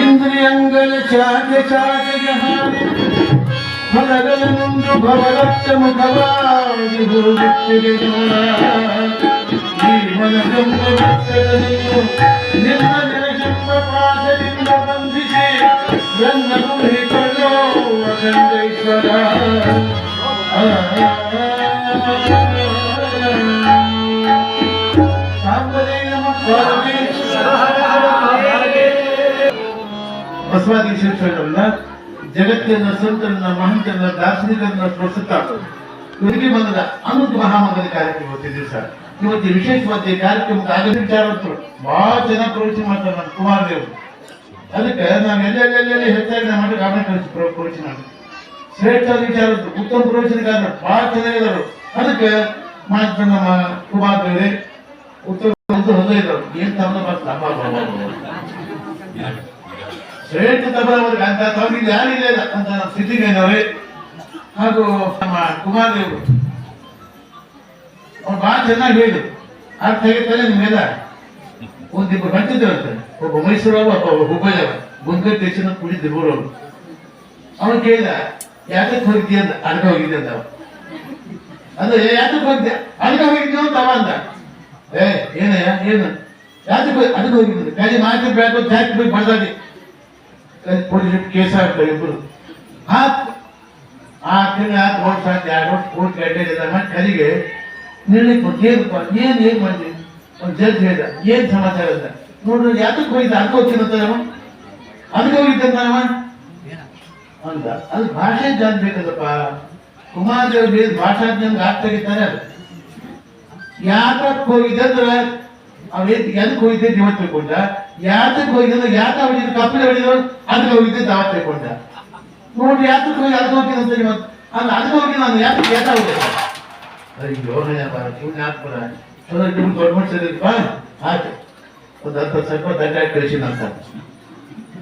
ಇಂದ್ರಿಯಂಗಳ ಚಾಚೆ ಚಾಚೆಗೆ ಹಾರಿ ಫಲಗಳನ್ನುಂಡು ಭವರಕ್ತ ಮುಖವಾಗಿ ಗುರುಗುತ್ತಿಗೆ ನೋಡ ಜೀವನದೊಂದು ಬಿತ್ತರನೆಯು ನಿಮ್ಮ ನೆಲಜೆಂಬ ಪಾದದಿಂದ ಬಂಧಿಸಿ ನನ್ನ ಕುಹಿಕೊಳ್ಳೋ ಅಖಂಡೇಶ್ವರ ಸಾಂಬರೇ ಬಸವಾದೀಶ್ವರರನ್ನ ಜಗತ್ತಿನ ಸಂತರನ್ನ, ಮಹಂತರನ್ನ, ದಾರ್ಶನಿಕರನ್ನ ಸ್ಮರಿಸುತ್ತಾ ಇವರಿಗೆ ಬಂದ ಅಮೃತ ಮಹಾಮಂಗಲ ಕಾರ್ಯಕ್ರಮ ಇವತ್ತು ಸರ್. ಇವತ್ತು ವಿಶೇಷವಾದ ಕಾರ್ಯಕ್ರಮದ ಆಗದ ಬಹಳ ಚೆನ್ನಾಗಿ ಪ್ರವೇಶ ಮಾಡ್ತಾರೆ ನಮ್ಮ ಕುಮಾರ ದೇವರು. ಅದಕ್ಕೆ ನಾವು ಎಲ್ಲೆಲ್ಲೆಲ್ಲೆಲ್ಲಿ ಹೆಚ್ಚಾಗಿ ನಮ್ಮ ಮಾಡಿ ಗಮನ ಕಳಿಸಿ ಪ್ರವಚನ ಶ್ರೇಷ್ಠ ವಿಚಾರದ್ದು ಉತ್ತಮ ಪ್ರವಚನಗಾರರು ಬಹಳ ಚೆನ್ನಾಗಿದ್ದಾರೆ ಅದಕ್ಕೆ ಮಾತ್ರ ನಮ್ಮ ಕುಮಾರ ದೇವರೇ ಉತ್ತಮ ಹೃದಯ ಏನು ತಮ್ಮ ಬರ್ತಲ್ಲ ಶ್ರೇಷ್ಠ ತಬಲವರ್ಗ ಅಂತ ತಮಗೆ ಯಾರಿಲ್ಲ ಅಂತ ನಮ್ಮ ಸಿದ್ಧಿಗೇನವರೇ ಹಾಗೂ ನಮ್ಮ ಕುಮಾರದೇವರು. ಅವ್ರು ಬಹಳ ಚೆನ್ನಾಗಿ ಹೇಳಿದ್ರು. ಅರ್ಥ ಆಗಿತ್ತಲ್ಲ ನಿಮ್ಗೆಲ್ಲ ಒಂದಿಬ್ಬರು ಬಂದಿದ್ದೇವಂತೆ ಒಬ್ಬ ಮೈಸೂರವ ಒಬ್ಬ ಹುಬ್ಬಳ್ಳಿಯವ ಗುಂಡ್ಕಲ್ ದೇಶನ ಕುಡಿದ್ದು ಊರವರು. ಅವನು ಕೇಳಿದ, ಯಾತಕ್ಕೆ ಹೋಗಿದ್ದೆ ಅಂತ? ಅಡ್ಗ ಹೋಗಿದ್ದೆ ಅಂತ. ಅಂದ್ರೆ, ಯಾತಕ್ಕೆ ಹೋಗಿದ್ದೆ? ಅಡ್ಗ ಹೋಗಿದ್ದೆ ಅಂತ ಅವ ಅಂದ. ಏ, ಏನಯ್ಯ, ಏನು? ಹೋಗಿ ಅದಕ್ಕೆ ಹೋಗಿದ್ದೆ ಕೈ ಮಾತು ಬೇಕು ಚಾಕ್ ಹೋಗಿ ಬಡ್ದಾಡಿ ಪೊಲೀಸ್ ಕೇಸ್ ಆಗ್ತಾರೆ ಇಬ್ಬರು ಹಾಕು ಆ ತಿಂಗಳ ವರ್ಷ ಎರಡು ವರ್ಷ ಮಾಡಿ ಕರಿಗೆ ಏನು ಏನ್ ಮಾಡಿದ್ವಿ ಒಂದು ಜಡ್ಜ್ ಹೇಳ್ದ, ಏನು ಸಮಾಚಾರ ಅಂತ. ನೋಡ್ರಿ ಯಾತಕ್ಕೆ ಹೋಗಿದ್ದ? ಅದಕ್ಕೆ ಹೋಗ್ತೀನಂತಾರವ ಅದಕ್ಕೆ ಹೋಗಿದ್ದಂತಾರವ ಅಂದ ಅದು ಭಾಷೆ ಜಾನ್ ಬೇಕಲ್ಲಪ್ಪ ಕುಮಾರದೇವ್ರಿ ಭಾಷಾ ಜ್ಞಾನ ಆಗ್ತಾಗಿದ್ದಾರೆ ಅದು. ಯಾತಕ್ಕೆ ಹೋಗಿದ್ದಂದ್ರೆ ಅಂದ್ರೆ, ಅವ್ ಎದ್ ಎದಕ್ಕೆ ಹೋಗಿದ್ದೆ ಇವತ್ತು ತಿಳ್ಕೊಂಡ ಯಾತಕ್ಕೆ ಹೋಗಿದ್ರು ಯಾತ ಹೊಡಿದ್ರು ಕಪ್ಪಲೆ ಹೊಡಿದ್ರು ಅದಕ್ಕೆ ಹೋಗಿದ್ದೆ ದಾವ ತಗೊಂಡ ನೋಡಿ ಯಾತಕ್ಕೆ ಹೋಗಿ ಅದಕ್ಕೆ ಹೋಗಿ ಅಂತ ಇವತ್ತು ಅಲ್ಲ ಅದಕ್ಕೆ ಹೋಗಿ ನಾನು ಯಾತ ಹೋಗಿದ್ದೆ ಅಯ್ಯೋ ನಯ್ಯಪ್ಪ ಇವ್ನು ಹಾಕ್ಬಿಡ ಚಲೋ ನಿಮ್ಗೆ ದೊಡ್ಡ ಆಯ್ತು. ಒಂದು ಹತ್ತು ಸ್ವಲ್ಪ ದಂಡ ಕಳಿಸಿ ಅಂತ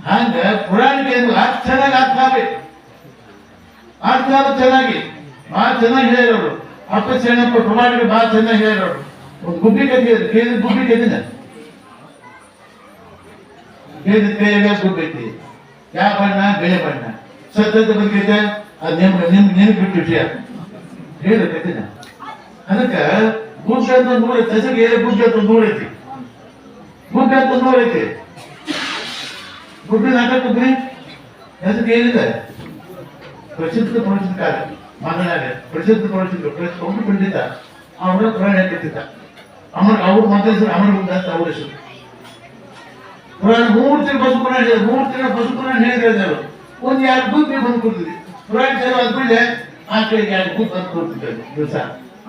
ಹಂಗ ಪುರಾಣಿಕ ಅಷ್ಟು ಚೆನ್ನಾಗಿ ಅರ್ಥ ಆಗ್ಬೇಕು ಅರ್ಥ ಚೆನ್ನಾಗಿ? ಭಾಳ ಚೆನ್ನಾಗಿ ಹೇಳಿರೋರು ಅಪ್ಪ ಸೇಣಪ್ಪ ಪ್ರಮಾಣಿಕ ಭಾಳ ಚೆನ್ನಾಗಿ ಹೇಳಿರೋರು ಒಂದು ಗುಬ್ಬಿ ಕದ್ದಿದ್ರು ಕೇಳಿದ ಗುಬ್ಬಿ ಕಥೆನ ಕೈಯಾಗ ಗುಬ್ಬಿ ಐತಿ ಯಾವ ಬಣ್ಣ, ಬೆಳೆ ಬಣ್ಣ. ಸದ್ಯದ ಬಗ್ಗೆ ಅದು ನಿಮ್ ನಿಮ್ ಹೇಳಿದ ಕಥೆನ. ಅದಕ್ಕ ಗುಡ್ಡ ಅಂತ ನೂರ ಹೆಸರಿಗೆ ಗುಡ್ಡ ಅಂತ ನೂರ ಐತಿ. ಗುಡ್ಡ ಅಂತ ನೂರ ಗುಡ್ಡಿನ ಗುಡ್ರಿ ಹೆಸರಿಗೆ ಏನಿದೆ? ಪ್ರಸಿದ್ಧ ಪ್ರವಚನಕಾರ ಮಗನಾಗ ಪ್ರಸಿದ್ಧ ಪ್ರವಚನ ಪ್ರಸಿದ್ಧ ಪಂಡಿತ. ಅವರ ಪುರಾಣ ಕಟ್ಟಿದ್ದ ಅಮರ್ ಅವ್ರ ಮತ ಹೆಸರು ಅಮರಗುಂಡ ಅಂತ ಅವ್ರ ಹೆಸರು. ಪುರಾಣ ಮೂರು ಪುರಾಣ ಹೇಳಿದ್ರು ಮೂರು ಬಸು ಪುರಾಣ ಹೇಳಿದ್ರು ಒಂದ್ ಎರಡು ಗುಂಪಿ ಬಂದು ಕೊಡ್ತಿದ್ವಿ ಪುರಾಣ ಸೇವೆ ಆದ್ಮೇಲೆ ಆ ಕಡೆಗೆ ಎರಡು ಗುಂಪು ಬಂದು ಕೊಡ್ತಿದ್ರು ದಿವಸ.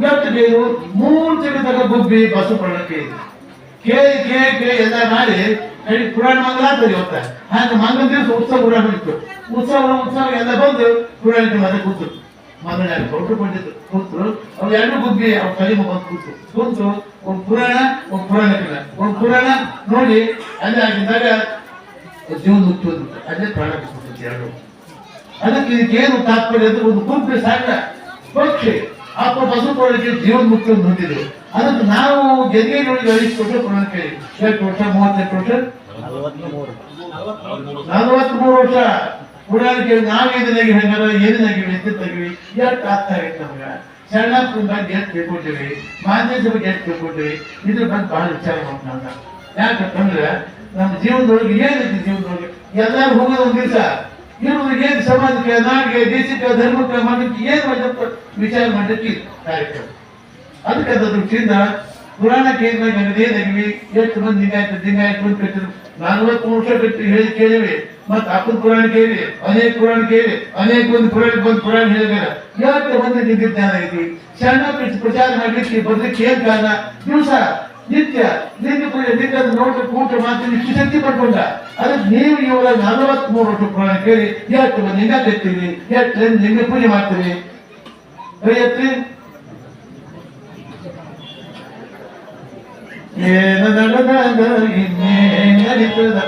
ಇವತ್ತು ನೀವು ಮೂರು ತಿಂಗಳು ತಗ ಗುಬ್ಬಿ ಬಸು ಪುರಾಣ ಕೇಳಿದ್ರು. ಕೇಳಿ ಕೇಳಿ ಕೇಳಿ ಎಲ್ಲ ಮಾಡಿ ಹೇಳಿ ಪುರಾಣ ಮಂಗಲ ಆಗ್ತದೆ ಇವತ್ತ ಹಾಗೆ ಮಂಗಲ ದಿವಸ ಉತ್ಸವ ಪುರಾಣ ಇತ್ತು ಉತ್ಸವ ಉತ್ಸವ ಎಲ್ಲ ಬಂದು ಪುರಾಣಕ್ಕೆ ಮತ್ತೆ ಕೂತು. ಮಗನ ಕೊಟ್ಟು ಬಂದಿದ್ದು ಕೂತ್ರು ಅವ್ರು ಎರಡು ಬುದ್ಧಿ ಅವ್ರ ಕಲಿ ಬಂದು ಕೂತು ಕೂತು ಒಂದು ಪುರಾಣ, ಒಂದು ಪುರಾಣಕ್ಕಿಲ್ಲ ಒಂದು ಪುರಾಣ ನೋಡಿ, ಅಲ್ಲಿ ಆಗಿದ್ದಾಗ ಜೀವನ ಅಂದ್ಬಿಟ್ಟು ಅಲ್ಲೇ ಪ್ರಾಣ ಎರಡು. ಅದಕ್ಕೆ ಇದಕ್ಕೇನು ತಾತ್ಪರ್ಯ ಅಂದ್ರೆ ಒಂದು ಗುಂಪು ಸಾಕ ಪಕ್ಷಿ ಅಪ್ಪ ಬಸವಪುರಕ್ಕೆ ಜೀವನ ಒಂದು ಹೊಂದಿದ್ರು ಅದಕ್ಕೆ ನಾವು ಜಗೇನೊಳಗೆ ಅಳಿಸ್ಕೊಟ್ಟು ಪುರಾಣ ಕೇಳಿ. ಎಷ್ಟು ವರ್ಷ ಮೂವತ್ತೆಂಟು ವರ್ಷ? ನಲವತ್ಮೂರು ವರ್ಷ. ಪುರಾಣಕ್ಕೆ ಎದುರಾಗಿ ಹೆಂಗಾರ ಏನಾಗಿ ಎತ್ತಿತ್ತಾಗಿವಿ ಎಷ್ಟು ಅರ್ಥ ಆಗಿತ್ತು ನಮ್ಗೆ. ಸಣ್ಣ ಬಗ್ಗೆ ಎಷ್ಟು ತಿಳ್ಕೊಂಡಿವಿ ಮಾನ್ಯದ ಬಗ್ಗೆ ಎಷ್ಟು ತಿಳ್ಕೊಂಡಿವಿ ಇದ್ರ ಬಗ್ಗೆ ಬಹಳ ವಿಚಾರ ಮಾಡ್ತಾನ ಯಾಕಂತಂದ್ರೆ, ನಮ್ಮ ಜೀವನದೊಳಗೆ ಏನೈತಿ ಜೀವನದೊಳಗೆ? ಎಲ್ಲರೂ ಹೋಗೋದು ಒಂದು ದಿವಸ. ಇವ್ರಿಗೆ ಏನು ಸಮಾಜಕ್ಕೆ, ನಾಡಿಗೆ, ದೇಶಕ್ಕೆ, ಧರ್ಮಕ್ಕೆ ಮಾಡಲಿಕ್ಕೆ ಏನು ವಿಚಾರ ಮಾಡಲಿಕ್ಕೆ ಕಾರ್ಯಕ್ರಮ. ಅದಕ್ಕೆ ಅದ್ರ ದೃಷ್ಟಿಯಿಂದ ಪುರಾಣ ಕೇಂದ್ರ ಏನಾಗಿವಿ ಎಷ್ಟು ಮಂದಿ ದಿನ ಆಯ್ತು ಅಂತ ಕಟ್ಟಿದ್ರು ನಲ್ವತ್ತು ವರ್ಷ ಕಟ್ಟಿ ಹೇಳಿ ಕೇಳಿವಿ. ಮತ್ತೆ ಅಪ್ಪನ ಪುರಾಣ ಕೇಳಿ, ಅನೇಕ ಪುರಾಣ ಕೇಳಿ, ಅನೇಕ ಒಂದು ಪುರಾಣ ಬಂದು ಪುರಾಣ ಹೇಳಿದ್ರೆ ಯಾಕೆ ನಿಂಗೆ ಜ್ಞಾನ ಐತಿ ಸಣ್ಣ ಪ್ರಚಾರ ಮಾಡ್ಲಿಕ್ಕೆ ಬರ್ಲಿಕ್ಕೆ ಏನ್ ಕಾರಣ? ದಿವಸ, ನಿತ್ಯ ನಿತ್ಯ ನಿತ್ಯ ನೋಟ ಕೂಟ ಮಾತಿನ ಶಕ್ತಿ ಪಡ್ಕೊಂಡ ಅದಕ್ಕೆ ನೀವು ಇವಾಗ ನಲವತ್ಮೂರು ವರ್ಷ ಪುರಾಣ ಕೇಳಿ, ಯಾಕೆ ಬಂದು ನಿಂಗ ಕಟ್ತೀರಿ? ಎಷ್ಟು ನಿಂಗೆ ಪೂಜೆ ಮಾಡ್ತೀರಿ? ಕೈ ಎತ್ತಿ ಏನು ನಡೆದಾಗ ಇನ್ನೇನು ನಡೀತದ.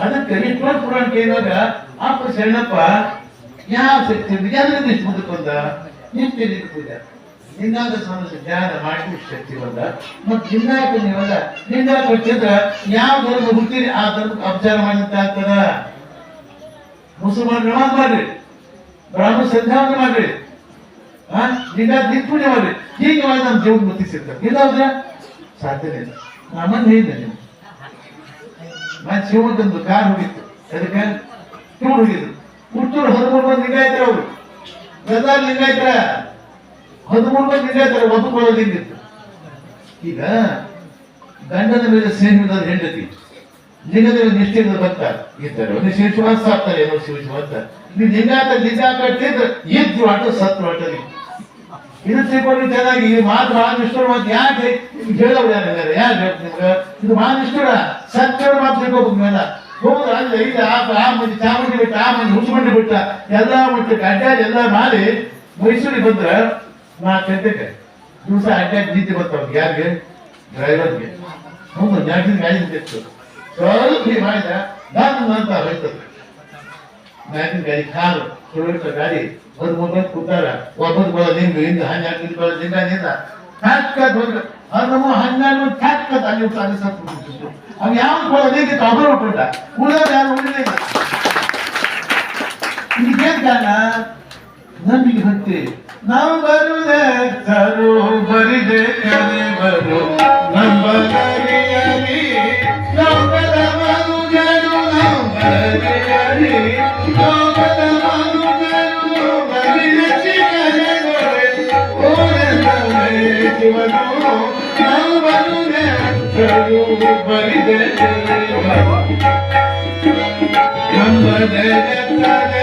ಅದಕ್ಕೆ ವಿಶ್ವಾಸ ಪುರಾಣ ಕೇಳಿದಾಗ ಆ ಶರಣಪ್ಪ ಯಾವ ಶಕ್ತಿ? ಮುಂದಕ್ಕೆ ಬಂದ? ನಿಂತಿದ್ದ ಪೂಜೆ ಸಮಸ್ಯೆ ಧ್ಯಾನ ಮಾಡಿ ಶಕ್ತಿ ಬಂದ. ಮತ್ತೆ ನಿನ್ನಾಕ ನೀವಲ್ಲ ನಿನ್ನಾಕ ಹಚ್ಚಿದ್ರ ಯಾವ ಧರ್ಮ ಹುಡ್ತೀರಿ? ಆ ಧರ್ಮಕ್ಕೆ ಅಪಚಾರ ಮಾಡಿದಂತ ಆಗ್ತದ ಮುಸಲ್ಮಾನ್ ನಮಾಜ್ ಮಾಡ್ರಿ. ಬ್ರಾಹ್ಮಣ ಸಂಧಾನ ಮಾಡ್ರಿ. ನಿನ್ನ ಮಾಡ್ರಿ ಹೀಗೆ ಮಾಡಿ ನಮ್ಮ ಜೀವನ ಮುತ್ತಿಸಿರ್ತಾರೆ ಇದಾದ್ರೆ ಸಾಧ್ಯನೇ ಇಲ್ಲ. ನಮ್ಮನ್ನು ಹೇಳಿದ್ದೆ ನೀವು ನಾನು ಶಿವಮೊಗ್ಗಂದು ಕಾರ್ ಹೋಗಿತ್ತು. ಅದಕ್ಕೆ ಟೂರ್ ಹೋಗಿದ್ರು. ಹುಟ್ಟೂರು ಹದಿಮೂರು ಮಂದಿ ಲಿಂಗಾಯತರ ಅವರು. ಗದಾರ್ ಲಿಂಗಾಯತರ ಹದಿಮೂರು ಮಂದಿ ಲಿಂಗಾಯತರ ಒದ್ದುಕೊಳ್ಳೋದು ಹಿಂಗಿತ್ತು? ಈಗ ಗಂಡನ ಮೇಲೆ ಸ್ನೇಹಿತದ ಹೆಂಡತಿ ಲಿಂಗದ ಮೇಲೆ ನಿಷ್ಠೆಯಿಂದ ಬರ್ತಾರೆ ಇದ್ದಾರೆ ಒಂದು ಶಿವಶಿವಾಸ ಆಗ್ತಾರೆ ಏನೋ ಶಿವಶಿವಾಸ ನೀವು ಲಿಂಗಾತ ಲಿಂಗ ಕಟ್ಟಿದ್ರೆ ಇದ್ದು ಆಟ ಸತ್ತು ಆಟಲಿ ಇದು ತಿಳ್ಕೊಂಡು ಚೆನ್ನಾಗಿ ಇದು ಮಾತು ಮಹಾನಿಷ್ಠುರ ಮಾತು ಯಾಕೆ ಹೇಳೋರು ಯಾರು ನಿಮ್ಗೆ? ಇದು ಮಹಾನಿಷ್ಠುರ ಸತ್ಯದ ಮಾತು ತಿಳ್ಕೊಬೇಕು ಮೇಲ ಹೌದು ಅಲ್ಲಿ ಇಲ್ಲ ಆ ಮಂದಿ ಚಾಮುಂಡಿ ಬಿಟ್ಟ ಆ ಮಂದಿ ಹುಚ್ಚುಮಂಡಿ ಬಿಟ್ಟ, ಎಲ್ಲ ಮಟ್ಟ ಅಡ್ಡಾಡಿ ಎಲ್ಲ ಮಾಡಿ ಮೈಸೂರಿಗೆ ಬಂದ್ರೆ ನಾಲ್ಕು ಗಂಟೆಗೆ ದಿವಸ ಅಡ್ಡಾಡಿ ನೀತಿ ಬರ್ತಾವ ಯಾರಿಗೆ? ಡ್ರೈವರ್ಗೆ. ಹೌದು ಜಾಗದಿಂದ ಗಾಡಿ ನಿಂತಿತ್ತು. ಸ್ವಲ್ಪ ಮಾಡಿದ ನಾನು ಅಂತ ಹೋಯ್ತದೆ ಮ್ಯಾಗಿನ ಗಾಡಿ ಕಾಲು ಸುರಳಿತ ಗಾಡಿ ಒಂದು ಮೂರು ಕೂತಾರ. ಒಬ್ಬರು ಬರೋ ನಿಂದು ಹಿಂದ ಹನ್ನೆರಡು ನಿಂದು ಬರೋ ನಿಂದ ಅದು ಹನ್ನೆರಡು ಠಾಕ್ಕತ್ ಅಲ್ಲಿ ಸತ್ತು ಅವ್ ಯಾವ ನಿಂಗೆ ಕಬರ್ ಉಟ್ಕೊಂಡ. ಉಳಿದ ಯಾರು ಉಳಿದಿಲ್ಲ ಇದಕ್ಕೇನ್ ಕಾರಣ? ನಂಬಿಕೆ ಭಕ್ತಿ ನಾವು ಬರುವುದೇ ತರು ಬರಿದೆ ಕರೆ ಬರು. ನಂಬಲರಿಯಲಿ Deus.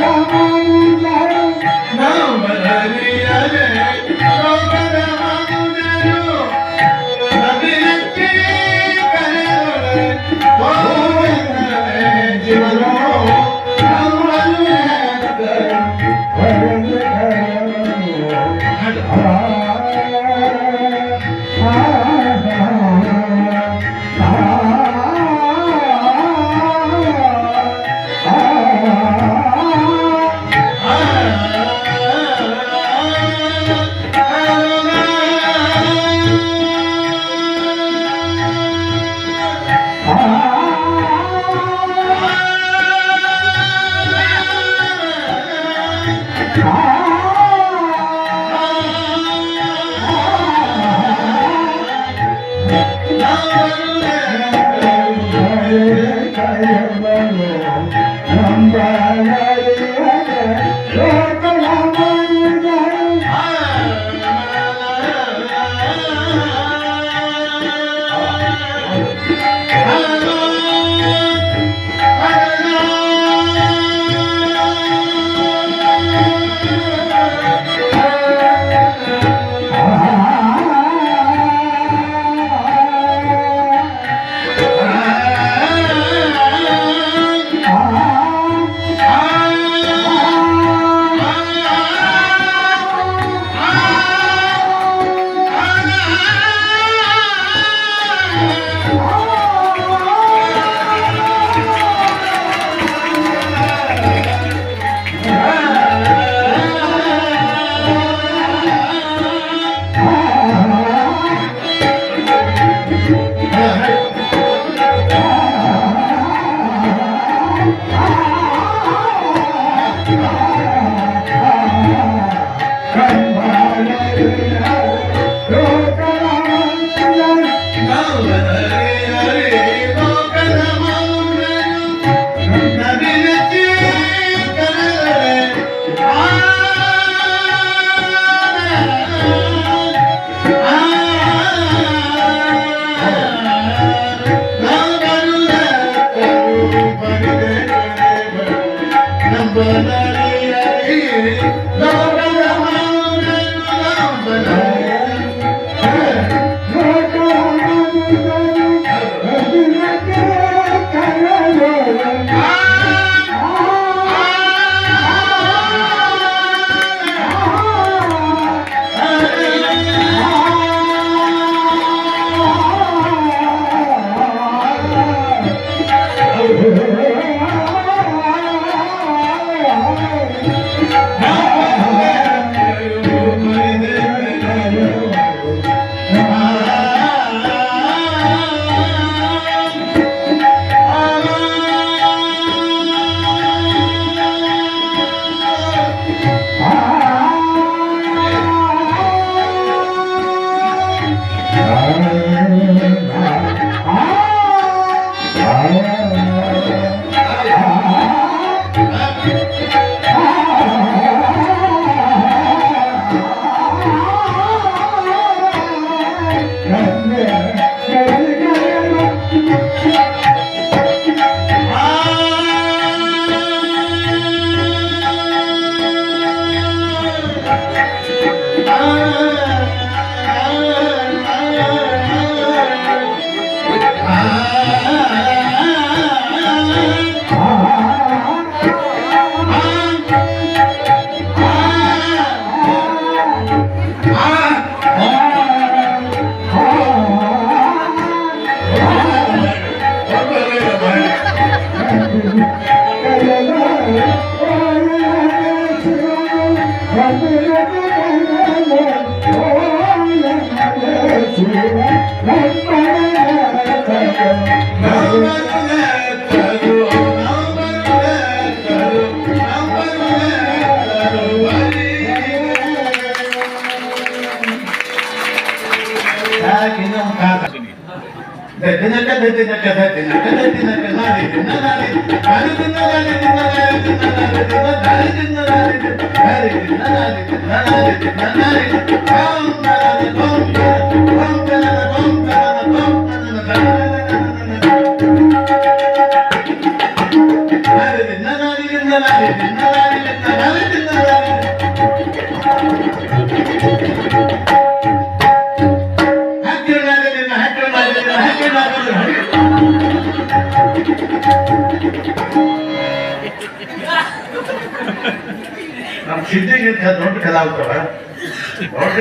ಆ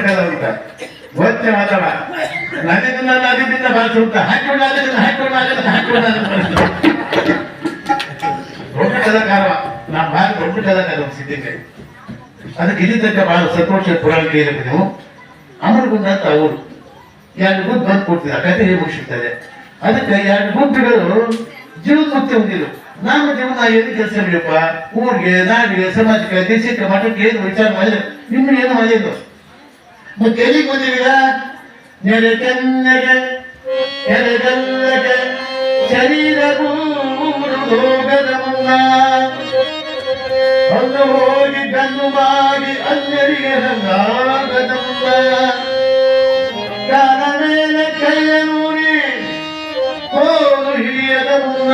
ಕಲಾವಿದ ಒತ್ತೆ ಮಾತವ ನದಿದಿಂದ ನದಿದಿಂದ ಬಾಸುತ್ತ ಹಾಕೊಂಡು ಅದನ್ನ ಹಾಕೊಂಡು ಅದನ್ನ ಹಾಕೊಂಡು ಅದನ್ನ ದೊಡ್ಡ ಸಿದ್ಧಿಗೆ ಅದಕ್ಕೆ ಇಲ್ಲಿ ಬಹಳ ಸಂತೋಷ ಪುರಾಣ ಕೇಳಿದ್ರೆ ನೀವು. ಅಮರಗುಂದ ಅಂತ ಅವರು ಎರಡು ಗುಂಪು ಬಂದು ಕೊಡ್ತಿದ್ದ ಮುಗಿಸುತ್ತದೆ? ಅದಕ್ಕೆ ಎರಡು ಗುಂಪುಗಳು ಜೀವನ ಮುಕ್ತಿ ಹೊಂದಿದ್ರು. ನಾನು ಜೀವನ ಏನು ಕೆಲಸ ಬಿಡಪ್ಪ ಊರಿಗೆ, ನಾಡಿಗೆ, ಸಮಾಜಕ್ಕೆ, ದೇಶಕ್ಕೆ, ಮಠಕ್ಕೆ ಏನು ವಿಚಾರ ಮಾಡಿದ್ರೆ? ನಿಮ್ಗೆ ಏನು ಮಾಡಿದ್ರು? മുത്തലി കുഞ്ഞുവിട ഞരകന്നക ഞരകല്ലക ശരീരഭൂഗതമുന്ന അന്ന് ഹോരി കന്നുമാരി അന്നരികതമുള്ള കാലമേല കയ്യനൂരി ഓ ഹിരിയതമുന്ന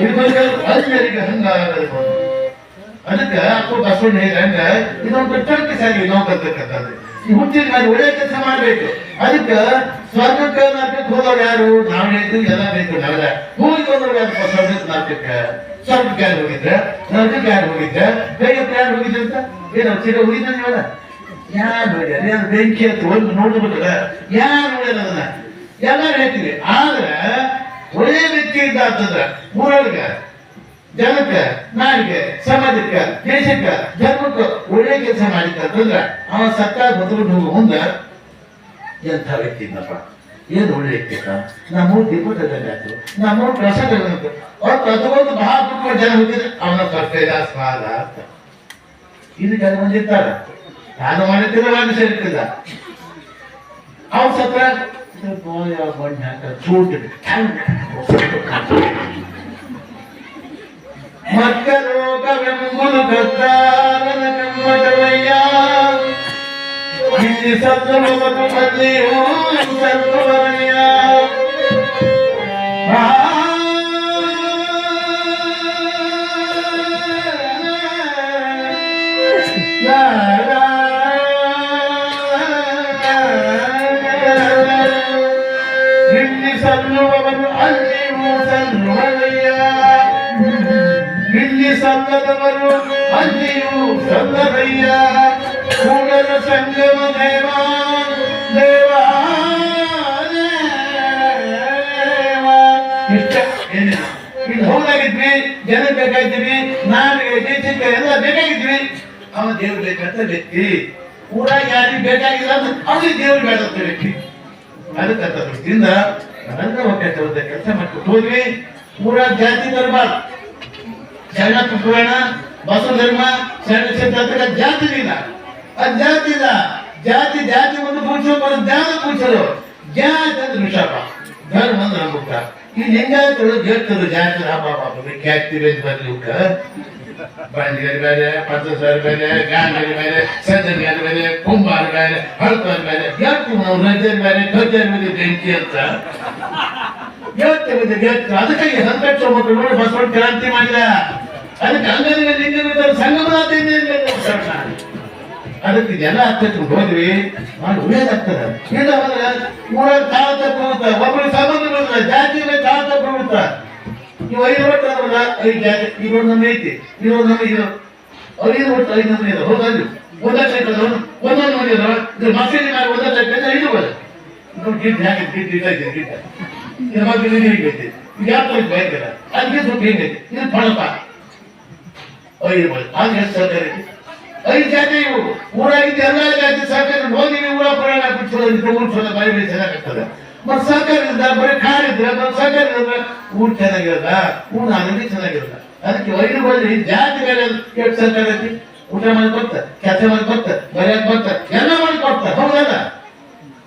ಇದಕ್ಕೆ ಅಜ್ಞರಿಗೆ ಹಂಗಾಗಬೇಕು ಅದಕ್ಕೆ ಅಪ್ಪ ಬಸವಣ್ಣ ಹೇಗಂಗ ಇದೊಂದು ಟರ್ಕಿ ಸಾಗಿ ನಾವು ಬರ್ತಕ್ಕಂಥದ್ದು ಈ ಹುಟ್ಟಿದ ಮೇಲೆ ಒಳ್ಳೆ ಕೆಲಸ ಮಾಡ್ಬೇಕು. ಅದಕ್ಕೆ ಸ್ವರ್ಗಕ್ಕೆ ನರಕಕ್ಕೆ ಹೋದವ್ರು ಯಾರು? ಹೋಗಿ ಯಾರು ಸ್ವರ್ಗಕ್ಕೆ ನರಕಕ್ಕೆ ಸ್ವರ್ಗಕ್ಕೆ ಯಾರು ಹೋಗಿದ್ರೆ? ನರಕಕ್ಕೆ ಯಾರು ಹೋಗಿದ್ರೆ? ಬೇಗಕ್ಕೆ ಅಂತ? ಏನು ಸೀರೆ ಹೋಗಿದ್ರೆ ನೀವಲ್ಲ? ಯಾರು ಬೆಂಕಿ ಹತ್ರ ಒಂದು ನೋಡ್ಬೇಕಲ್ಲ ಯಾರು ನೋಡ್ಯಾರ ಅದನ್ನ? ಎಲ್ಲರೂ ಹೇಳ್ತೀವಿ. ಆದ್ರೆ ಒಳ್ಳೆ ವ್ಯಕ್ತಿ ಇದ್ದ ಅಂತಂದ್ರೆ ಊರೊಳಗೆ ಜನಕ್ಕೆ, ನಾಡಿಗೆ, ಸಮಾಜಕ್ಕೆ, ದೇಶಕ್ಕೆ ಜನ್ಮಕ್ಕೆ ಒಳ್ಳೆ ಕೆಲಸ ಮಾಡಿದ್ದ ಅಂತಂದ್ರ ಅವ ಸತ್ತಾಗ ಹೊತ್ಕೊಂಡು ಮುಂದೆ ಎಂಥ ವ್ಯಕ್ತಿ ಇದ್ದಪ್ಪ ಏನು ಒಳ್ಳೆ ವ್ಯಕ್ತಿ ನಮ್ಮೂರು ದೀಪದಲ್ಲಿ ಆಯ್ತು, ನಮ್ಮೂರು ಪ್ರಸಾದ ಅವ್ರು ಪ್ರತಿಯೊಂದು ಬಹಳ ತುಂಬ ಜನ ಹೋಗಿದ್ರೆ ಅವನ ಕರ್ತವ್ಯ ಸ್ವಾದ ಅಂತ. ಇದು ಜನ ಬಂದಿರ್ತಾರ. ನಾನು ಮಾಡಿದ್ದಿಲ್ಲ ನಾನು ಸೇರ್ತಿದ್ದ ಅವ್ನು ಸತ್ರ उससे बोया बन जाता झूठ मकरो कवमुन कत्तारन कम्मटवय्या हिंदी सत्तमवतु मल्लिहूं सत्तमवय्या ಇಲ್ಲಿ ಸಲ್ಲದವರು ಅಲ್ಲಿಯೂ ಸಲ್ಲದಯ್ಯ ಕೂಡಲ ಸಂಗಮ ದೇವ ದೇವ ದೇವ. ಇಷ್ಟ ಏನಿಲ್ಲ ಇಲ್ಲಿ ಹೋಗಾಗಿದ್ವಿ ಜನ ಬೇಕಾಗಿದ್ವಿ ನಾಡಿಗೆ ದೇಶಕ್ಕೆ ಎಲ್ಲ ಬೇಕಾಗಿದ್ವಿ ಅವ ದೇವ್ರು ಬೇಕಂತ ವ್ಯಕ್ತಿ ಊರಾಗ ಯಾರಿಗೆ ಬೇಕಾಗಿಲ್ಲ ಅಂದ್ರೆ ಅವ್ರಿಗೆ ದೇವ್ರು ಬೇಡಂತ ವ್ಯಕ್ತಿ ಅದಕ್ಕೆ ಅಂತ ದೃಷ್ಟಿಯಿಂದ ನರೇಂದ್ರ ಒಕ್ಕೂಟದ ಕೆಲಸ ಮಾಡ್ಕೊಂಡು ಹೋದ್ವಿ ಊರ ಜಾತಿ ದರ್ಬಾರ್ ಶರಣ ಪುರಾಣ, ಬಸವ ಧರ್ಮ, ಶರಣ ಕ್ಷೇತ್ರ ಜಾತಿ ಇಲ್ಲ. ಅದು ಜಾತಿ ಇಲ್ಲ. ಜಾತಿ ಜಾತಿ ಒಂದು ಪೂಜೆ ಬರೋ ಜ್ಞಾನ ಪೂಜರು ಜಾತಿ ಅಂದ್ರೆ ವಿಷಪ ಧರ್ಮ ಅಂದ್ರೆ ಮುಖ ಈ ಲಿಂಗಾಯತರು ಜೇತರು ಜಾತಿ ಅಂತ ಖ್ಯಾತಿವೆ ಬರ್ಲಿಕ್ಕ ಬಂಡಿಗರ ಬೇರೆ, ಪಂಚಸರ ಬೇರೆ ಗಾಂಗರ ಬೇರೆ, ಸಜ್ಜನಗರ ಬೇರೆ, ಕುಂಬಾರ ಬೇರೆ ಹಳತರ ಯಾಕೆ ನಾವು ರಜರ್ ಬೇರೆ, ಗಜ್ಜರ್ ಬೇರೆ ಬೆಂಕಿ ಅಂತ. ಹೇಳ್ತೇವೆ ಅದಕ್ಕೆ ಸಂಕಟ ಮಕ್ಕಳು ನೋಡಿ ಕ್ರಾಂತಿ ಮಾಡಿದ. ಅದಕ್ಕೆ ಅಂಗಡಿಗೆ ಲಿಂಗವಿದ್ದ ಸಂಗಮನಾಥ ಅದಕ್ಕೆ ಇದೆಲ್ಲ ಆಗ್ತೈತೆ ಹೋದ್ವಿ. ಮಾಡಿ ಉಳಿಯೋದಾಗ್ತದೆ ಇಲ್ಲ ಅಂದ್ರೆ ಊರಾಗ ಕಾಲ ತಪ್ಪಿರುತ್ತ ಒಬ್ಬರು ಸಂಬಂಧ ಬರುತ್ತೆ ಜಾತಿ ಮೇಲೆ ಕಾಲ ತಪ್ಪಿರುತ್ತ ನೀವು ಐದು ವರ್ಷ ಅದ್ರಲ್ಲ ಐದು ಜಾತಿ. ಇವರು ನಮ್ಮ ಐತಿ ಇವರು ನಮ್ಮ ಇದು. ಐದು ವರ್ಷ ಐದು ನಮ್ಮ ಇದೆ. ಹೋದಲ್ಲಿ ಒಂದಷ್ಟು ಐತದ ಒಂದೊಂದು ನೋಡಿದ್ರು ಇದು ಮಸೀದಿ ಮೇಲೆ ಒಂದಷ್ಟು ಐದು ಬರ ಗಿಡ್ ಹೇಗೆ ಗಿಡ್ ಹೀಗೈತಿ ಇದು ಯಾಕೆ ಭಯಂಕರ ಅದಕ್ಕೆ ಸ್ವಲ್ಪ ಹಿಂಗೈತಿ ಇದು ಫಳಪ ಐದು ಬರ ಎಷ್ಟು ಸರ್ಕಾರ ಐದು ಜಾತಿ ಇವು. ಊರಾಗಿದ್ದು ಎಲ್ಲ ಜಾತಿ ಸರ್ಕಾರ ಹೋಗಿ ಊರ ಪುರಾಣ ಬಿಟ್ಟು ಚಲೋ ಬಾಯಿ ಬೈ ಚೆನ್ನಾಗಿರ್ತದೆ ಮತ್ತೆ ಸರ್ಕಾರ ಇದ್ರೆ ಬರೀ ಕಾರ್ ಇದ್ರೆ, ಮತ್ತೆ ಸರ್ಕಾರ ಇದ್ರೆ ಊರ್ ಚೆನ್ನಾಗಿರಲ್ಲ? ಊರ್ ಆರೋಗ್ಯ ಚೆನ್ನಾಗಿರಲ್ಲ. ಅದಕ್ಕೆ ವೈದ್ಯ ಬಂದ್ರೆ ಜಾತಿ ಬೇರೆ ಕೆಟ್ಟ ಸರ್ಕಾರ ಊಟ ಮಾಡಿ ಬರ್ತಾರೆ ಕೆಲಸ ಮಾಡಿ ಬರ್ತಾರೆ ಬರೆಯಕ್ ಬರ್ತಾರೆ ಎಲ್ಲ ಮಾಡಿ ಕೊಡ್ತಾರೆ ಹೌದಲ್ಲ?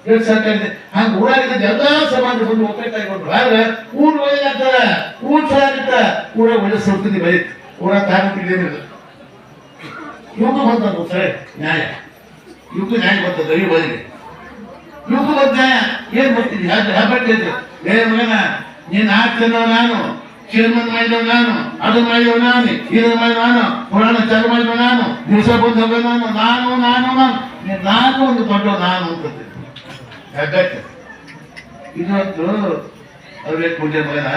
ಎಷ್ಟು ಊರಾಗಿದ್ದ ಎಲ್ಲಾ ಸಮಾಜ ಬಂದು ಒಕ್ಕಟ್ಟಾಗಿ ಕೊಟ್ರು ಆದ್ರೆ ಊರು ಒಳ್ಳೇದಾಗ್ತದ ಊರ್ ಚೆನ್ನಾಗಿತ್ತ ಊರ ಒಳ್ಳೆ ಸಂಸ್ಕೃತಿ ಊರ ತಾರೀಕಿಲ್ಲ ಇವತ್ತು ಬಂತದ್ದು ಸರಿ ನ್ಯಾಯ. ಇವತ್ತು ನ್ಯಾಯ ಬರ್ತದೆ ಈ ಬದಿಗೆ ಇವತ್ತು ಬಂದ ನ್ಯಾಯ. ಏನ್ ಬರ್ತೀನಿ ಹಬ್ಬಕ್ಕೆ ಏ ಮಗನ, ನೀನ್ ಆಗ್ತೇನೋ ನಾನು. ಚೇರ್ಮನ್ ಮಾಡಿದವ ನಾನು. ಅದು ಮಾಡಿದವ ನಾನು. ಇದನ್ನ ಮಾಡಿದ ನಾನು. ಪುರಾಣ ಚಾಲು ಮಾಡಿದವ ನಾನು. ದಿವಸ ಬಂದು ಹೋಗೋ ನಾನು ನಾನು ನಾನು. ನಾನು ನೀನ್ ಒಂದು ದೊಡ್ಡ ನಾನು ಅಂತಂದೆ. ಹೆಗ್ಗಟ್ಟೆ ಇವತ್ತು ಅವ್ರಿಗೆ ಪೂಜೆ ಮಗನ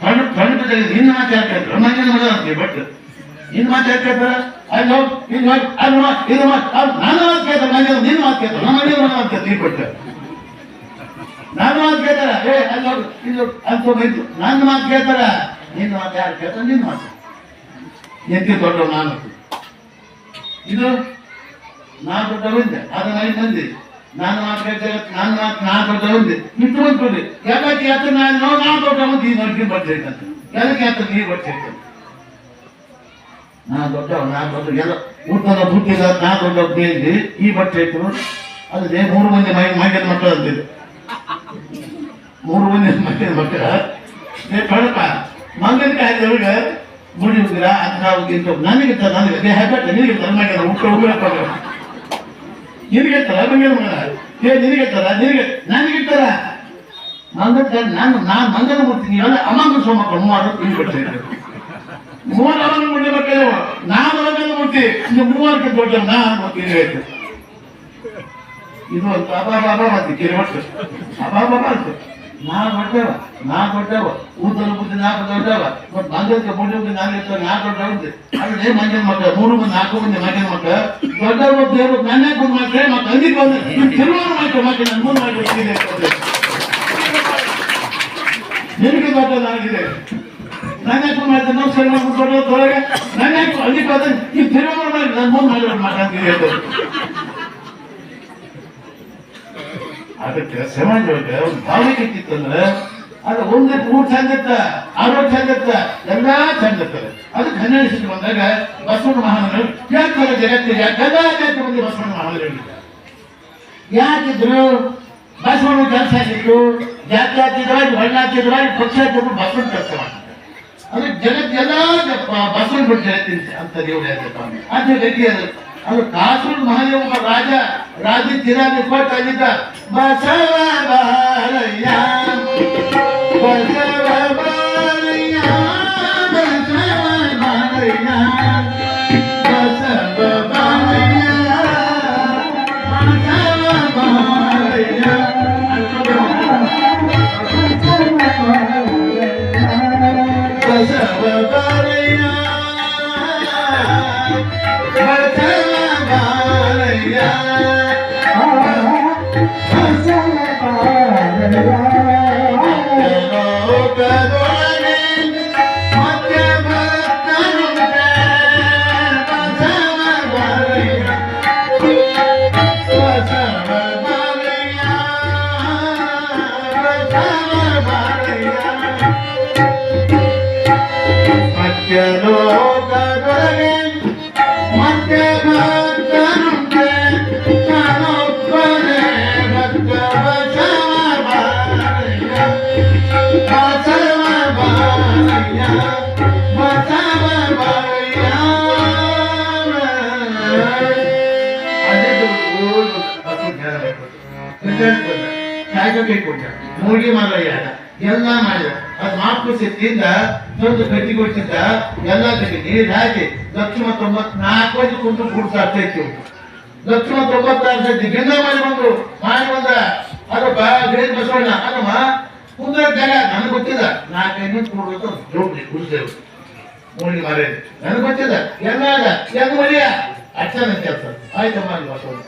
ಕಣ್ಣು ಕಣ್ಣು ಬಿದ್ದಾಗ ನಿನ್ನ ಮಾತು ಯಾಕೆ ಬ್ರಹ್ಮಜ್ಞಾನ ಮಗ ಅಂತೀವಿ ಬಟ್ ನಿನ್ನ ಮಾತು ಯಾಕೆ ಕೇಳ್ತಾರ ಅಲ್ಲಿ ಹೋಗಿ ಇಲ್ಲಿ ಹೋಗಿ ಅಲ್ಲಿ ಮಾತು ಇದು ಮಾತು ಅವ್ರು ನನ್ನ ಮಾತು ಕೇಳ್ತಾರೆ ಮನೆ ನಿನ್ನ ಮಾತು ಕೇಳ್ತಾರೆ ನಮ್ಮ ಮನೆ ಮಾತು ಕೇಳ್ತಾರೆ ಈ ಕೊಟ್ಟು ನಾನು ಮಾತು ಕೇಳ್ತಾರ ಏ ಅಲ್ಲಿ ಹೋಗಿ ಇಲ್ಲಿ ಹೋಗಿ ಅಂತ ಹೋಗಿತ್ತು ನನ್ನ ಮಾತು ಕೇಳ್ತಾರ ನಿನ್ನ ಮಾತು ಯಾರು ಕೇಳ್ತಾರೆ ನಿನ್ನ ಮಾತು ಎತ್ತಿ ದೊಡ್ಡ ನಾನು ಇದು ನಾ ದೊಡ್ಡ ಬಂದೆ ಅದು ನನಗೆ ಬಂದೆ ನಾನು ಮಾತಾಡ್ತೇನೆ ನಾನು ಮಾತು ನಾ ದೊಡ್ಡ ಬಂದೆ ಇಟ್ಟು ಬಂದ್ಕೊಡಿ ಯಾಕೆ ಯಾತ ನಾನು ನೋ ನಾನು ದೊಡ್ಡ ಬಂದು ಈ ಬರ್ತೇನೆ ಅಂತ ಯಾಕೆ ಯಾತ ನೀರು ಬರ್ತೇನೆ ನಾ ದೊಡ್ಡವ ನಾ ದೊಡ್ಡ, ಎಲ್ಲ ಊಟದ ಬುಟ್ಟಿದ ನಾ ದೊಡ್ಡ ಬೇಂದಿ ಈ ಬಟ್ಟೆ ಇಟ್ಟು ಅದೇ ಮೂರು ಮಂದಿ ಮೈ ಮೈಗೆ ಮಕ್ಕಳು ಅಂತಿದ್ರು ಮೂರು ಮಂದಿ ಮಕ್ಕಳ. ಮಕ್ಕಳ ಕಳಪ ಮಂಗನ ಕಾಯ್ದವ್ರಿಗ ಮುಡಿ ಹೋಗಿರ ಅಂತ ಹೋಗಿಂತ ನನಗೆ ನನಗೆ ಹ್ಯಾಬಿಟ್ ನಿನಗೆ ನನಗೆ ಊಟ ಹೋಗ್ಬೇಕು ನಿನಗೆ ತರ ಮಂಗನ ಮಗನ ಏ, ನಿನಗೆ ತರ ನಿನಗೆ ನನಗೆ ತರ ಮಂಗನ ನಾನು ನಾನು ಮಂಗನ ಮುಟ್ತೀನಿ ಅಲ್ಲ ಅಮ್ಮನ ಸೋಮಕ್ಕಳು ಮೂವರು ಇಲ್ಲಿ ಬಟ್ಟೆ ಮೂವರು ಅವನ ಮುಟ್ಟಿ ಮಕ್ಕಳು ನಾನು ಅವನ ಮುಟ್ಟಿ ಇನ್ನು ಮೂವರ್ಗೆ ದೊಡ್ಡ ನಾನು ಮುಟ್ತೀನಿ ಹೇಳ್ತೀನಿ ಇದು ಅಂತ ಅಬಾ ಬಾಬಾ ಮತ್ತೆ ಕಿರಿ ಒಟ್ಟು ಅಬಾ ಬಾಬಾ ಅಂತ ನಾ ದೊಡ್ಡವ ನಾ ದೊಡ್ಡವ ಊತನ ಬುದ್ಧಿ ನಾಲ್ಕು ದೊಡ್ಡವ ಮತ್ ಮಂಗಲ್ಗೆ ಮುಡಿ ಬುದ್ಧಿ ನಾನು ಇರ್ತವೆ ನಾ ದೊಡ್ಡವ ಅಂತೆ. ಅದೇ ಮಂಗನ ಮಕ್ಕಳ ಮೂರು ಮಂದಿ, ನಾಲ್ಕು ಮಂದಿ ಮಂಗನ ಮಕ್ಕಳ ದೊಡ್ಡವರು ದೇವರು ನನ್ನೇ ಗುರು ಮಾಡ್ತಾರೆ, ಮತ್ತೆ ಅಂದಿಗೆ ಬಂದು ತಿರುವಾರ ಮಾಡ್ತಾರೆ ಮತ್ತೆ ನನ್ನ ಮೂರು ಮಾಡಿ ಹೋಗಿದೆ ನಿನಗೆ ದೊಡ್ಡ ನನಗಿದೆ ನನ್ನ ಯಾಕೆ ಮಾಡ್ತಾರೆ ನಾವು ಸರಿ ಮಾಡ್ಬಿಟ್ಟು ನನ್ನ ಯಾಕೆ ಅಂದಿಗೆ ಬಂದು ಈ ತಿರುವಾರ ಮಾಡಿ ನನ್ನ ಮೂರು ಮಾಡಿ ಮಾತಾಡ್ತೀನಿ ಅದಕ್ಕೆ ಸಮಾಜದೊಳಗೆ ಒಂದು ಭಾವನೆ ಇತ್ತಿತ್ತಂದ್ರೆ ಅದು ಒಂದು ಊಟ ಚಂದತ್ತ ಆರೋಗ್ಯ ಚಂದ ಇತ್ತ ಎಲ್ಲಾ ಚಂದತ್ತ ಅದು ಹನ್ನೆರಡು ಬಂದಾಗ ಬಸವಣ್ಣ ಮಹಾನರು ಯಾಕೆ ಜಗತ್ತಿಗೆ ಯಾಕೆಲ್ಲ ಬಂದು ಬಸವಣ್ಣ ಮಹಾನರು ಹೇಳಿದ್ದಾರೆ ಯಾಕಿದ್ರು ಬಸವಣ್ಣ ಕೆಲಸ ಆಗಿತ್ತು ಜಾತಿ ಹಾಕಿದ್ರಾಗಿ ಬಣ್ಣ ಹಾಕಿದ್ರಾಗಿ ಪಕ್ಷ ಹಾಕಿದ್ರು, ಬಸವಣ್ಣ ಕೆಲಸ ಮಾಡ್ತಾರೆ ಅದಕ್ಕೆ ಜಗತ್ತೆಲ್ಲ ಬಸವಣ್ಣ ಬಿಟ್ಟು ಜಗತ್ತಿನ ಅಂತ ದೇವರು ಯಾಕಪ್ಪ ಅದೇ ಗಟ್ಟಿ ಅದು. ಅದು ಕಾಸೂರು ಮಹಾದೇವ ರಾಜ ರಾಜ ತಿರಾಗಿ ಕೊಟ್ಟು ಅಲ್ಲಿದ್ದ ಬಸವ ಬಾಲಯ್ಯ ಬಸವ ಬಾಲಯ್ಯ ಬಸವ ಬಾಲಯ್ಯ ಬಸವ ಬಾಲಯ್ಯ ಬಸವ ಬಾಲಯ್ಯ ಬಸವ ಬಾಲಯ್ಯ ಬಸವ ಮೂಡಿ ಮಾರಯ್ಯ ಎಲ್ಲ ಮಾಡಿದ. ಅದು ಮಾಪು ಸಿಟ್ಟಿಂದ ಒಂದು ಗಟ್ಟಿ ಕೊಟ್ಟಿದ್ದ ಎಲ್ಲ ಕಡೆ ನೀರು ಹಾಕಿ ಲಕ್ಷ್ಮ ತೊಂಬತ್ನಾಲ್ಕು ಕುಂತು ಕೂಡ್ತಾ ಇರ್ತಾ ಲಕ್ಷ್ಮ ತೊಂಬತ್ತಾರು ಸತಿ ಭಿನ್ನ ಮಾಡಿ ಬಂದು, ಮಾಡಿ ಬಂದ ಅದಪ್ಪ ಗ್ರೇಟ್ ಬಸವಣ್ಣ ಅದಮ್ಮ ಕುಂದ್ರ ಜಾಗ, ನನಗೆ ಗೊತ್ತಿಲ್ಲ. ನಾಲ್ಕೈದು ಕೂಡೋದು ಜೋಡಿ ಗುರುದೇವ್ ಮೂಡಿ ಮಾರೇ ನನಗೆ ಗೊತ್ತಿಲ್ಲ. ಎಲ್ಲ ಹೆಂಗ್ ಮರಿಯ ಅಚ್ಚನ ಕೆಲಸ ಆಯ್ತಮ್ಮ ಬಸವಣ್ಣ.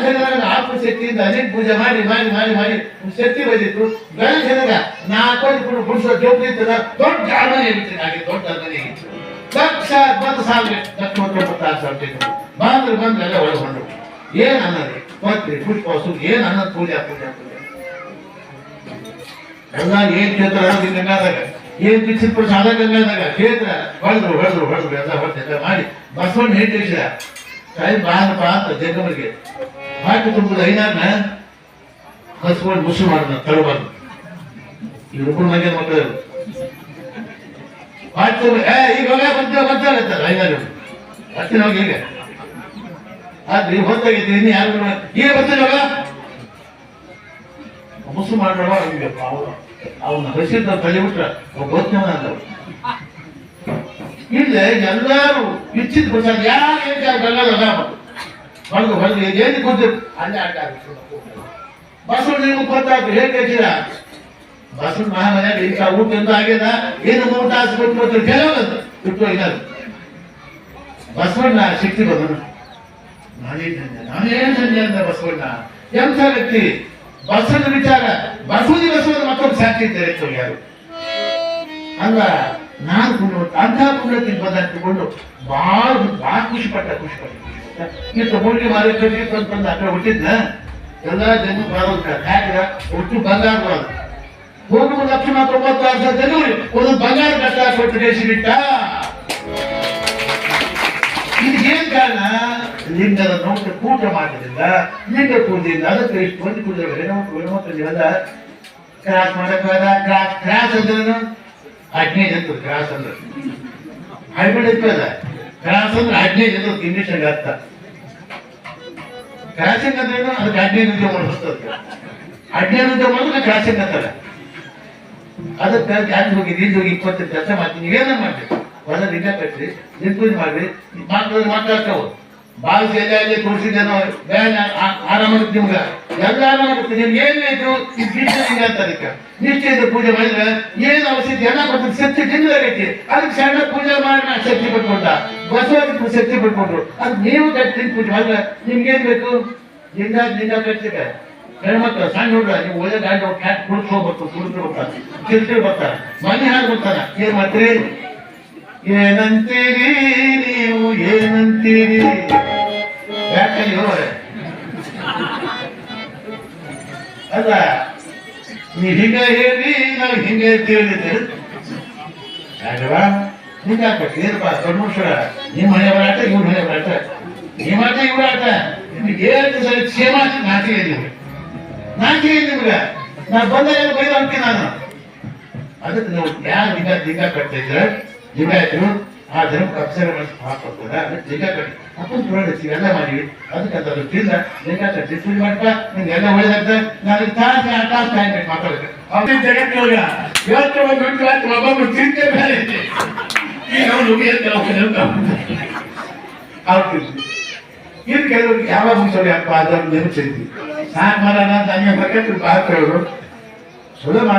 ಹೆದರಾಗ ಆಪು ಶಕ್ತಿಯಿಂದ ಅನೇಕ ಪೂಜೆ ಮಾಡಿ ಮಾಡಿ ಮಾಡಿ ಮಾಡಿ ಶಕ್ತಿ ಬಂದಿತ್ತು ನಾ ನಾಲ್ಕು ಕೂಡ ಗುಡಿಸೋ ಜೋಪಿ ಇರ್ತದ ದೊಡ್ಡ ಅರಮನೆ ಇರುತ್ತೆ ಹಾಗೆ ದೊಡ್ಡ ಅರಮನೆ ಲಕ್ಷ ಬಂದು ಸಾವಿರ ಲಕ್ಷ ಮೂವತ್ತೊಂಬತ್ತಾರು ಸಾವಿರ ಬಂದ್ರೆ ಬಂದ್ರೆ ಎಲ್ಲ ಒಳಗೊಂಡು ಏನ್ ಅನ್ನೋದು? ಪತ್ರಿ, ಪುಷ್ಪ ವಸು ಏನ್ ಅನ್ನೋದು ಪೂಜೆ ಪೂಜೆ ಎಲ್ಲ ಏನ್ ಕ್ಷೇತ್ರ ಅನ್ನೋದು ಗಂಗಾದಾಗ ಏನ್ ಪಿಚ್ಚಿದ ಪುರುಷ ಅದ ಗಂಗಾದಾಗ ಕ್ಷೇತ್ರ ಹೊಡೆದ್ರು ಹೊಡೆದ್ರು ಹೊಡೆದ್ರು ಎಲ್ಲ ಹೊಡೆದು ಮಾಡಿ. ಬಸವಣ್ಣ ಹೇಳ್ತಿದ್ರ ಸಾಯಿ ಬಾರಪ್ಪ ಅಂತ ಜಗಮಗೆ ಬಾಕಿ ತುಂಬುದು ಐನಾರ್ನ ಕಸ್ಕೊಂಡು ಮುಸು ಮಾಡಿದ ತಳಬಾರ್ದು ಇವ್ರಿಬ್ರು ಮಂದಿ ಮಕ್ಕಳು ಹಾಕಿ ಏ, ಈಗ ಹೋಗ ಬಂತ ಬಂತ ಐನಾರು ಅಷ್ಟೇ ಹೋಗಿ ಈಗ ಆದ್ರೆ ಹೊತ್ತಾಗೈತಿ ಇನ್ನು ಯಾರು ಈಗ ಬರ್ತೀನಿ ಮುಸು ಅವ್ನಿಗೆ ಅವನು ಅವನ ಹಸಿದ ತಲೆ ಬಿಟ್ರ ಗೊತ್ತವನಲ್ಲ ಇಲ್ಲ, ಎಲ್ಲಾರು ಇಚ್ಛಿತ ಪ್ರಸಾದ ಯಾರು ಏನ್ ಬೆಲ್ಲ ಹೊಲ್ಗೆ ಹೊಲ್ಗೆ ಏನು ಕೂತು ಅಲ್ಲೇ ಅಡ್ಡ ಬಸವಣ್ಣ ನೀವು ಗೊತ್ತಾಯ್ತು, ಹೇಗೆ ಹಚ್ಚಿದ ಬಸವಣ್ಣ ಮಹಾಮನ್ಯಾಗ ಇಂಥ ಊಟ ಎಂದು ಆಗ್ಯದ? ಏನು ಊಟ ಹಾಸ್ಬಿಟ್ಟು ಮತ್ತೆ ಕೆಲವೊಂದು ಬಿಟ್ಟು ಬಸವಣ್ಣ ಶಕ್ತಿ ಬಂದನು. ನಾನೇನ್ ಸಂಜೆ ನಾನೇನ್ ಸಂಜೆ ಅಂದ ಬಸವಣ್ಣ. ಎಂಥ ವ್ಯಕ್ತಿ? ಬಸವನ ವಿಚಾರ. ಬಸವನಿ ಬಸವನ ಮತ್ತೊಂದು ಸಾಕ್ಷಿ ಅಂತ ಯಾರು ಅಲ್ಲ ನಾಲ್ಕು ಪುಣ್ಯವಂತ ಅಂತ ಪುಣ್ಯಕ್ಕೆ ಬಂದ ತಗೊಂಡು ಭಾಳ ಭಾಳ ಖುಷಿ ಪಟ್ಟ ಖುಷಿ ಪಟ್ಟ ಈ ತಗೊಂಡು ಮಾರಿಕೊಂಡಿಗೆ ತಂದು ಅಕ್ಕ ಹುಟ್ಟಿದ್ನ? ಎಲ್ಲ ಜನ ಬರೋದ ಯಾಕೆ ಒಟ್ಟು ಬಂಗಾರ ಬರೋದು ಹೋಗುವ ಲಕ್ಷಣ ತೊಂಬತ್ತಾರು ಸಾವಿರ ಒಂದು ಬಂಗಾರ ಕಟ್ಟ ಕೊಟ್ಟು ದೇಶಿಗಿಟ್ಟ ಇದೇನ್ ಕಾರಣ? ಲಿಂಗದ ನೋಟ ಕೂಟ ಮಾಡಿದ್ರಿಂದ ಲಿಂಗ ಕೂಡಲಿಲ್ಲ ಅದಕ್ಕೆ ಎಷ್ಟು ಮಂದಿ ಕೂಡಲಿಲ್ಲ ಕ್ರಾಸ್ ಮಾಡಕ್ಕಾಗ ಕ್ರಾಸ್ ಕ್ರಾಸ್ ಅಂದ್ರೆ ಹದಿನೈದು ಅಂತ ಕ್ರಾಸ್ ಅಂದ್ರೆ. ಹೈಬ್ರಿಡ್ ಇರ್ತದ ಕ್ರಾಸ್ ಅಂದ್ರೆ ಹದಿನೈದು ಅಂತ ಇಂಗ್ಲಿಷ್ ಹಂಗ ಅರ್ಥ ಕ್ರಾಸಿಂಗ್ ಅಂದ್ರೇನು ಅದಕ್ಕೆ ಹದಿನೈದು ನಿಮಿಷ ಮಾಡಿಸ್ತದೆ ಹದಿನೈದು ನಿಮಿಷ ಮಾಡಿದ್ರೆ ಕ್ರಾಸಿಂಗ್ ಅಂತಾರೆ ಅದಕ್ಕೆ ಜಾತಿ ಹೋಗಿ ನೀರು ಹೋಗಿ ಇಪ್ಪತ್ತು ಕೆಲಸ ಮಾಡ್ತೀನಿ. ನೀವೇನ ಮಾಡ್ತೀವಿ ಹೊಲ ನಿಜ ಕಟ್ಟಿ ನಿಂತು ಮಾಡ್ರಿ ಮಾತಾಡ್ತಾವ್ರು ಮಾತಾಡ್ತಾವು ತೋರಿಸಿದ್ದೇನೋ ಆರಾಮ ಆರಾಮಾಗುತ್ತೆ ನಿಮ್ಗ ಎಲ್ಲ ಆರಾಮ ನಿಮ್ಗೆ ಏನ್ ಬೇಕು ಅದಕ್ಕೆ. ನಿಷ್ಠೆಯಿಂದ ಪೂಜೆ ಮಾಡಿದ್ರೆ ಏನ್ ಔಷಧಿ ಎಲ್ಲ ಕೊಡ್ತಾರೆ ಶಕ್ತಿ ತಿಂದಾಗೈತಿ. ಅದಕ್ಕೆ ಸಣ್ಣ ಪೂಜೆ ಮಾಡಿ ನಾ ಶಕ್ತಿ ಪಡ್ಕೊಂಡ. ಬಸವಕ್ಕೆ ಶಕ್ತಿ ಪಡ್ಕೊಂಡ್ರು. ಅದು ನೀವು ಕಟ್ಟಿ ಪೂಜೆ ಮಾಡಿದ್ರೆ ನಿಮ್ಗೇನ್ ಬೇಕು? ಲಿಂಗ ಲಿಂಗ ಕಟ್ಟಿದೆ ಹೆಣ್ಮಕ್ಳು ಸಣ್ಣ ಹುಡುಗ, ನೀವು ಒಳ್ಳೆ ಗಾಡಿ ಹೋಗಿ ಕುಡಿಸ್ ಹೋಗ್ಬೇಕು ಕುಡಿಸ್ ಬರ್ತಾರೆ ಕಿರ್ಕಿರ್ ಬರ್ತಾರೆ, ಮನೆ ಹಾಳು ಬರ್ತಾರ ಏನ್ ಮಾಡ್ತೀರಿ? ಏನಂತೀರಿ ನೀವು ಏನಂತೀರಿ? ಅಲ್ಲ, ನೀ ಹಿಂಗ ಹೇಳಿ ನಾವು ಹಿಂಗೆ ತಿಳಿದಿದ್ದೆ ಯಾಕವಾ ಹಿಂಗ ಹಾಕ್ಬೇಕು ಏನಪ್ಪ? ನಿಮ್ಮ ಮನೆ ಬರಾಟ ಇವ್ರ ಮನೆ ಬರಾಟ ನಿಮ್ಮ ಆಟ ಇವ್ರ ಆಟ. ನಿಮ್ಗೆ ಏನು ಸರಿ, ಕ್ಷೇಮ ನಾಚಿಕೆ ನಾಚಿಕೆ ನಿಮ್ಗೆ. ನಾ ಬೈದು ಅಂತೀನಿ ನಾನು. ಅದಕ್ಕೆ ನೀವು ಯಾರು ಹಿಂಗ ಹಿಂಗ ಕಟ್ತಾ ಇದ್ರೆ ಲಿಂಗಾಯತರು ಆ ಧರ್ಮಕ್ಕೆ ಮನಸ್ಸು ಹಾಕೋದ ಅದಕ್ಕೆ ಲಿಂಗ ಎಲ್ಲ ಮಾಡಿವಿ ಅದಕ್ಕೆ ಅದು ತಿಂದ ಲಿಂಗ ಕಟ್ಟಿ ಸುಳ್ಳು ಮಾಡ್ಕ ನಿಮ್ಗೆ ಎಲ್ಲ ಒಳ್ಳೇದಾಗ್ತದೆ ನಾನು ತಾಸ ಅವ್ರ ಜಗತ್ತಿನೊಳಗ ಒಂದು ಬಿಟ್ಟು ಆಯ್ತು ಬೇರೆ ಈಗ ಅವ್ನು ಯಾವಾಗ ಮುಗಿಸೋರು ಅಪ್ಪ ಅದನ್ನು ನೆನಪಿಸಿದ್ವಿ.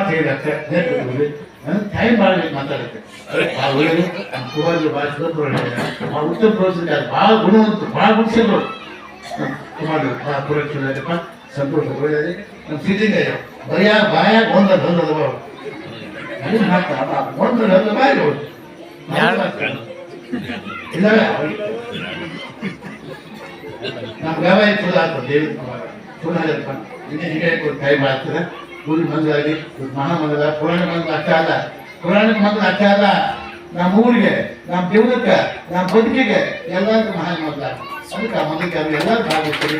ಹೇಳಿದಕ್ಕೆ ಟೈಮ್ ಮಾಡ್ಬೇಕು ಮಾತಾಡುತ್ತೆ ಆ ಹುಡುಗಿ ನಮ್ಮ ಕುಮಾರ್ ಭಾಳ ಸುಲಭ ಆ ಉತ್ತರ ಪ್ರೋತ್ಸಾಹ ಅದು ಭಾಳ ಗುಣವಂತ ಭಾಳ ಗುಣಿಸಿದ್ರು ಕುಮಾರ್ ಭಾಳ ಪುರಕ್ಷಿಪ್ಪ ಸಂತೋಷ ಒಳ್ಳೆಯದು ನಮ್ಮ ಸಿದ್ಧಿಂಗ ಭಯ ಬಾಯ ಒಂದ ಬಂದದ ಬಾವು ಹಾಕ್ತಾ ಒಂದು ನನ್ನ ಬಾಯಿ ಹೋದು ಇಲ್ಲ ನಮ್ಮ ಆಗ್ತದೆ ದೇವಿ ಫುಲ್ ಆಗಲ್ಪ ಇನ್ನೇ ಹೀಗೆ ಕೈ ಮಾಡ್ತದೆ ಊರಿ ಮಹಾ ಮಹಾಮಂದಿರ ಪುರಾಣ ಮಂದಿರ ಅಷ್ಟೇ ಅಲ್ಲ. ಪುರಾಣಕ್ಕೆ ಮಂದಿರ ಅಷ್ಟೇ ಅಲ್ಲ. ನಮ್ಮ ಊರಿಗೆ, ನಮ್ಮ ಜೀವನಕ್ಕೆ ನಮ್ಮ ಬದುಕಿಗೆ ಎಲ್ಲರಿಗೂ ಮಹಾನ್ ಮಂದಿರ ಅದಕ್ಕೆ ಆ ಮಂದಿರಕ್ಕೆ ಅದು ಎಲ್ಲರೂ ಭಾಗವಹಿಸಿ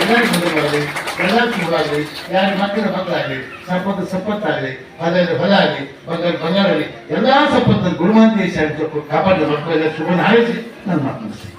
ಎಲ್ಲರಿಗೂ ಮುಂದೆ ಬರಲಿ ಎಲ್ಲರಿಗೂ ಶುಭವಾಗಲಿ ಯಾರ ಮಕ್ಕಳ ಮಕ್ಕಳಾಗಲಿ, ಸಂಪತ್ತು ಸಂಪತ್ತಾಗಲಿ ಹೊಲದಲ್ಲಿ ಹೊಲ ಆಗಲಿ, ಬಂಗಾರ ಬಂಗಾರ ಆಗಲಿ, ಎಲ್ಲ ಸಂಪತ್ತು ಗುರುಮಾಂತಿ ಕಾಪಾಡಿದ ಮಕ್ಕಳೆಲ್ಲ ಶುಭ ಹಾಯಿಸಿ ನನ್ನ ಮಾತನಾಡ್ತೀನಿ.